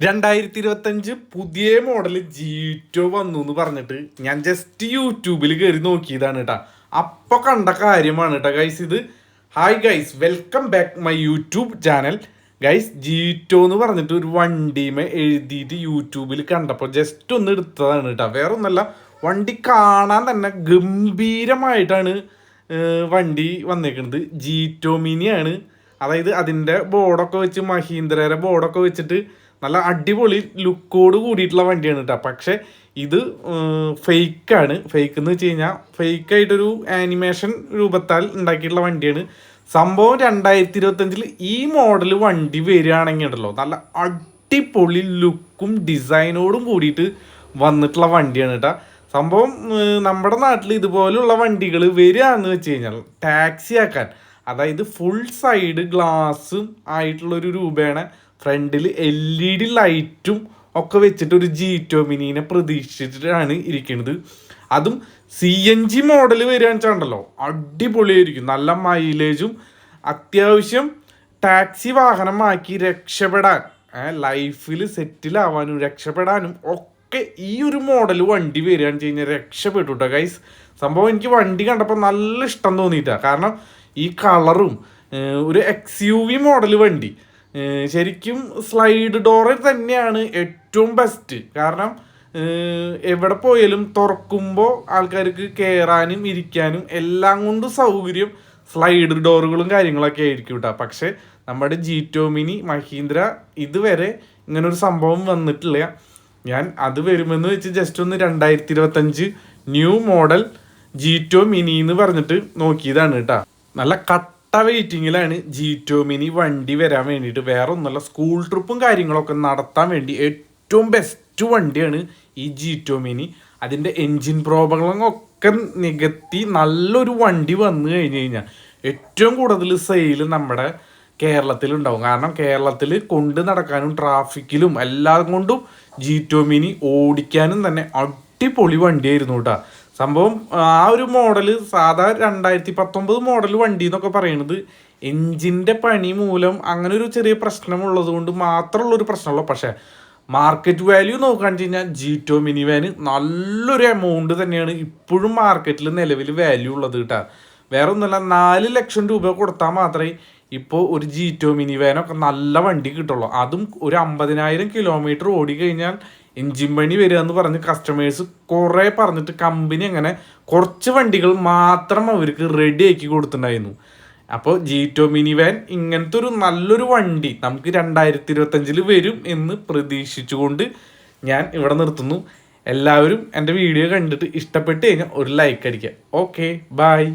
രണ്ടായിരത്തി ഇരുപത്തഞ്ച് പുതിയ മോഡൽ ജീറ്റോ വന്നു എന്ന് പറഞ്ഞിട്ട് ഞാൻ ജസ്റ്റ് യൂട്യൂബിൽ കയറി നോക്കിയതാണ് കേട്ടാ അപ്പൊ കണ്ട കാര്യമാണ് കേട്ടോ ഗൈസ് ഇത്. Hi guys welcome back my YouTube channel guys Jeeto എന്ന് പറഞ്ഞിട്ട് ഒരു വണ്ടിമേ എഴുതിയിട്ട് യൂട്യൂബിൽ കണ്ടപ്പോൾ ജസ്റ്റ് ഒന്ന് എടുത്തതാണ് കേട്ടോ വേറെ ഒന്നല്ല വണ്ടി കാണാൻ തന്നെ ഗംഭീരമായിട്ടാണ് വണ്ടി വന്നേക്കുന്നത് ജീറ്റോ മിനിയാണ് അതായത് അതിന്റെ ബോർഡൊക്കെ വെച്ച് മഹീന്ദ്രയുടെ ബോർഡൊക്കെ വെച്ചിട്ട് നല്ല അടിപൊളി ലുക്കോട് കൂടിയിട്ടുള്ള വണ്ടിയാണ് കേട്ടോ പക്ഷേ ഇത് ഫേക്കാണ് ഫേക്ക് എന്ന് വെച്ച് കഴിഞ്ഞാൽ ഫേക്കായിട്ടൊരു ആനിമേഷൻ രൂപത്താൽ ഉണ്ടാക്കിയിട്ടുള്ള വണ്ടിയാണ്. സംഭവം രണ്ടായിരത്തി ഇരുപത്തഞ്ചിൽ ഈ മോഡൽ വണ്ടി വരികയാണെങ്കിൽ ഉണ്ടല്ലോ നല്ല അടിപൊളി ലുക്കും ഡിസൈനോടും കൂടിയിട്ട് വന്നിട്ടുള്ള വണ്ടിയാണ് കേട്ടോ സംഭവം നമ്മുടെ നാട്ടിൽ ഇതുപോലുള്ള വണ്ടികൾ വരികയെന്ന് വെച്ച് കഴിഞ്ഞാൽ ടാക്സി ആക്കാൻ അതായത് ഫുൾ സൈഡ് ഗ്ലാസ്സും ആയിട്ടുള്ളൊരു രൂപേണ ഫ്രണ്ടിൽ എൽ ഇ ഡി ലൈറ്റും ഒക്കെ വെച്ചിട്ട് ഒരു ജി ടോ മിനിനെ പ്രതീക്ഷിച്ചിട്ടാണ് ഇരിക്കുന്നത് അതും സി എൻ ജി മോഡൽ വരികയെന്ന് വെച്ചാണ്ടല്ലോ അടിപൊളിയായിരിക്കും. നല്ല മൈലേജും അത്യാവശ്യം ടാക്സി വാഹനമാക്കി രക്ഷപ്പെടാൻ ലൈഫിൽ സെറ്റിലാവാനും രക്ഷപ്പെടാനും ഒക്കെ ഈ ഒരു മോഡൽ വണ്ടി വരികയെന്ന് വെച്ച് കഴിഞ്ഞാൽ രക്ഷപ്പെട്ടു കേട്ടോ ഗൈസ് സംഭവം എനിക്ക് വണ്ടി കണ്ടപ്പോൾ നല്ല ഇഷ്ടം തോന്നിയിട്ടാണ് കാരണം ഈ കളറും ഒരു എക്സ് യു വി മോഡൽ വണ്ടി. ശരിക്കും സ്ലൈഡ് ഡോറ് തന്നെയാണ് ഏറ്റവും ബെസ്റ്റ് കാരണം എവിടെ പോയാലും തുറക്കുമ്പോൾ ആൾക്കാർക്ക് കയറാനും ഇരിക്കാനും എല്ലാം കൊണ്ട് സൗകര്യം സ്ലൈഡ് ഡോറുകളും കാര്യങ്ങളൊക്കെ ആയിരിക്കും കേട്ടോ പക്ഷേ നമ്മുടെ ജീറ്റോ മിനി മഹീന്ദ്ര ഇതുവരെ ഇങ്ങനൊരു സംഭവം വന്നിട്ടില്ല. ഞാൻ അത് വരുമെന്ന് വെച്ച് ജസ്റ്റ് ഒന്ന് രണ്ടായിരത്തി ഇരുപത്തഞ്ച് ന്യൂ മോഡൽ ജീറ്റോ മിനി എന്ന് പറഞ്ഞിട്ട് നോക്കിയതാണ് കേട്ടോ നല്ല കട്ട വെയിറ്റിങ്ങിലാണ് ജീറ്റോ മിനി വണ്ടി വരാൻ വേണ്ടിയിട്ട് വേറെ ഒന്നുമല്ല സ്കൂൾ ട്രിപ്പും കാര്യങ്ങളൊക്കെ നടത്താൻ വേണ്ടി ഏറ്റവും ബെസ്റ്റ് വണ്ടിയാണ് ഈ ജീറ്റോ മിനി. അതിന്റെ എൻജിൻ പ്രോബ്ലങ്ങളൊക്കെ നികത്തി നല്ലൊരു വണ്ടി വന്നു കഴിഞ്ഞ് കഴിഞ്ഞാൽ ഏറ്റവും കൂടുതൽ സെയിൽ നമ്മുടെ കേരളത്തിലുണ്ടാവും. കാരണം കേരളത്തിൽ കൊണ്ട് നടക്കാനും ട്രാഫിക്കിലും എല്ലാം കൊണ്ടും ജീറ്റോ മിനി ഓടിക്കാനും തന്നെ അടിപൊളി വണ്ടിയായിരുന്നു കേട്ടോ. സംഭവം ആ ഒരു മോഡൽ സാധാ രണ്ടായിരത്തി പത്തൊമ്പത് മോഡൽ വണ്ടി എന്നൊക്കെ പറയുന്നത് എൻജിന്റെ പണി മൂലം അങ്ങനെ ഒരു ചെറിയ പ്രശ്നമുള്ളത് കൊണ്ട് മാത്രമുള്ളൊരു പ്രശ്നമുള്ളൂ. പക്ഷേ മാർക്കറ്റ് വാല്യൂ നോക്കുകയാണെന്ന് കഴിഞ്ഞാൽ ജീറ്റോ മിനി വാന് നല്ലൊരു എമൗണ്ട് തന്നെയാണ് ഇപ്പോഴും മാർക്കറ്റിൽ നിലവിൽ വാല്യൂ ഉള്ളത് കേട്ടോ. വേറെ ഒന്നുമല്ല നാല് ലക്ഷം രൂപ കൊടുത്താൽ മാത്രമേ ഇപ്പോൾ ഒരു ജീറ്റോ മിനി വാനൊക്കെ നല്ല വണ്ടി കിട്ടുള്ളൂ. അതും ഒരു അമ്പതിനായിരം കിലോമീറ്റർ ഓടി കഴിഞ്ഞാൽ എൻജിൻ പണി വരിക എന്ന് പറഞ്ഞ് കസ്റ്റമേഴ്സ് കുറേ പറഞ്ഞിട്ട് കമ്പനി അങ്ങനെ കുറച്ച് വണ്ടികൾ മാത്രം അവർക്ക് റെഡി ആക്കി കൊടുത്തിട്ടുണ്ടായിരുന്നു. അപ്പോൾ ജീറ്റോ മിനി വാൻ ഇങ്ങനത്തെ ഒരു നല്ലൊരു വണ്ടി നമുക്ക് രണ്ടായിരത്തി ഇരുപത്തഞ്ചിൽ വരും എന്ന് പ്രതീക്ഷിച്ചുകൊണ്ട് ഞാൻ ഇവിടെ നിർത്തുന്നു. എല്ലാവരും എന്റെ വീഡിയോ കണ്ടിട്ട് ഇഷ്ടപ്പെട്ട് കഴിഞ്ഞാൽ ഒരു ലൈക്ക് അടിക്കുക. Okay bye